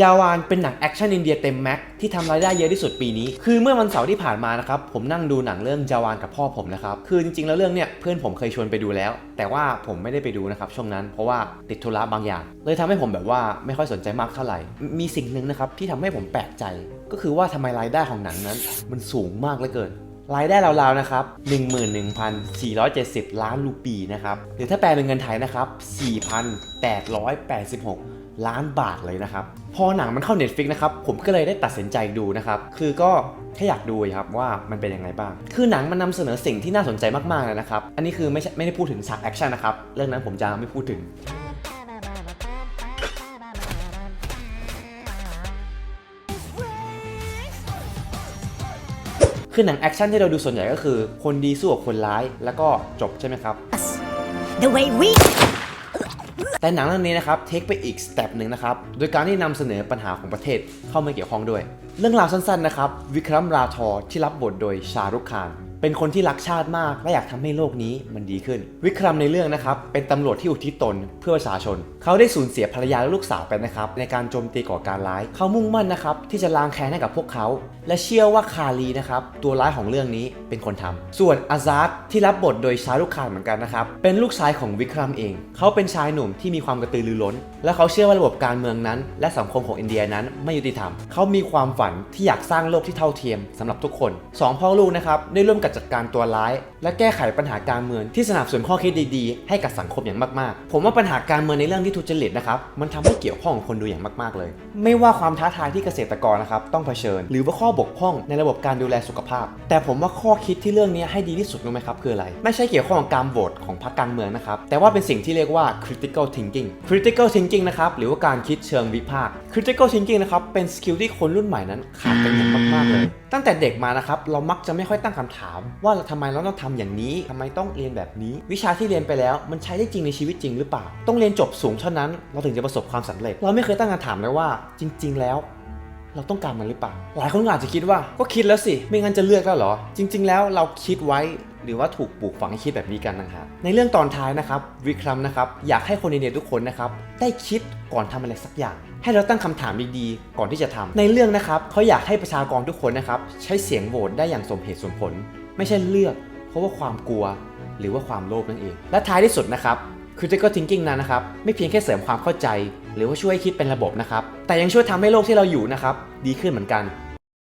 ยาวานเป็นหนังแอคชั่นอินเดียเต็มแม็กที่ทำรายได้เยอะที่สุดปีนี้ คือเมื่อวันเสาร์ที่ผ่านมานะครับ ผมนั่งดูหนังเรื่องยาวานกับพ่อผมนะครับ คือจริงๆ แล้วเรื่องเนี้ยเพื่อนผมเคยชวนไปดูแล้ว แต่ว่าผมไม่ได้ไปดูนะครับช่วงนั้น เพราะว่าติดธุระบางอย่าง เลยทำให้ผมแบบว่าไม่ค่อยสนใจมากเท่าไหร่ มีสิ่งหนึ่งนะครับที่ทำให้ผมแปลกใจ ก็คือว่าทำไมรายได้ของหนังนั้น มันสูงมากเหลือเกินรายได้ราวๆนะครับ 11,470 ล้านรูปีนะครับหรือถ้าแปลเป็นเงินไทยนะครับ 4,886 ล้านบาทเลยนะครับ พอหนังมันเข้า Netflix นะครับ ผมก็เลยได้ตัดสินใจดูนะครับ คือก็แค่อยากดูครับว่ามันเป็นยังไงบ้าง คือหนังมันนำเสนอสิ่งที่น่าสนใจมากๆเลยนะครับ อันนี้คือไม่ใช่ไม่ได้พูดถึงฉากแอคชั่นนะครับ เรื่องนั้นผมจะไม่พูดถึงคือหนังแอคชั่นที่เราดูส่วนใหญ่ก็คือ คนดีสู้กับคนร้ายแล้วก็จบใช่ไหมครับ The way we แต่หนังเรื่องนี้นะครับเทคไปอีกสเต็ปหนึ่งนะครับโดยการที่นำเสนอปัญหาของประเทศเข้ามาเกี่ยวข้องด้วย เรื่องราวสั้นๆนะครับวิครัมราทอร์ที่รับบทโดยชารุคาน เป็นคนที่รักชาติมาก และอยากทำให้โลกนี้มันดีขึ้น วิครัมในเรื่องนะครับเป็นตำรวจที่อุทิศตนเพื่อประชาชน เขาได้สูญเสียภรรยาและลูกสาวไปนะครับในการโจมตีก่อการร้าย เขามุ่งมั่นนะครับที่จะล้างแค้นให้กับพวกเขา และเชื่อว่าคาลีนะครับตัวร้ายของเรื่องนี้เป็นคนทำส่วนอาซาร์ที่รับบทโดยชารุกคานเหมือนกันนะครับเป็นลูกชายของวิครัมเอง เขาเป็นชายหนุ่มที่มีความกระตือรือร้น และเขาเชื่อว่าระบบการเมืองนั้น และสังคมของอินเดียนั้นไม่ยุติธรรม เขามีความฝันที่อยากสร้างโลกที่เท่าเทียมสำหรับทุกคนสองพ่อลูกนะครับได้ร่วมกันจัดการตัวร้าย และแก้ไขปัญหาการเมืองที่สนับสนุนข้อคิดดีๆ ให้กับสังคมอย่างมากๆ ผมว่าปัญหาการเมืองในเรื่องที่ทุจริตนะครับมันทำให้เกี่ยวข้องกับคนดูอย่างมากๆเลย ไม่ว่าความท้าทายที่เกษตรกรนะครับต้องเผชิญ หรือว่าข้อบกพร่องในระบบการดูแลสุขภาพ แต่ผมว่าข้อคิดที่เรื่องนี้ให้ดีที่สุดรู้ไหมครับคืออะไร ไม่ใช่เกี่ยวข้องกับการโหวตของพรรคการเมืองนะครับแต่ว่าเป็นสิ่งที่เรียกว่า critical thinking critical thinking นะครับหรือว่าการคิดเชิงวิพากษ์ critical thinking นะครับเป็นสกิลที่คนรุ่นใหม่นั้นขาดกันอย่างมากๆเลย ตั้งแต่เด็กมานะครับเรามักจะไม่ค่อยตั้งคำถามว่าทำไมเราต้องทำอย่างนี้ทำไมต้องเรียนแบบนี้ วิชาที่เรียนไปแล้ว มันใช้ได้จริงในชีวิตจริงหรือเปล่า ต้องเรียนจบสูงเท่านั้น เราถึงจะประสบความสำเร็จ เราไม่เคยตั้งคำถามเลยว่าจริง ๆ แล้วเราต้องการมันหรือเปล่า หลายคนก็อาจจะคิดว่าก็คิดแล้วสิ ไม่งั้นจะเลือกแล้วเหรอ จริง ๆ แล้วเราคิดไว้ หรือว่าถูกปลูกฝังให้คิดแบบนี้กันนะครับในเรื่องตอนท้ายนะครับวิครัมนะครับ อยากให้คนอินเดียทุกคนนะครับ ได้คิดก่อนทำอะไรสักอย่าง ให้เราตั้งคำถามดีๆ ก่อนที่จะทำในเรื่องนะครับเขาอยากให้ประชากรทุกคนนะครับ ใช้เสียงโหวตได้อย่างสมเหตุสมผล ไม่ใช่เลือก เพราะว่าความกลัวหรือว่าความโลภนั่นเอง และท้ายที่สุดนะครับ critical thinking นั้นนะครับ ไม่เพียงแค่เสริมความเข้าใจ หรือว่าช่วยให้คิดเป็นระบบนะครับ แต่ยังช่วยทำให้โลกที่เราอยู่นะครับ ดีขึ้นเหมือนกัน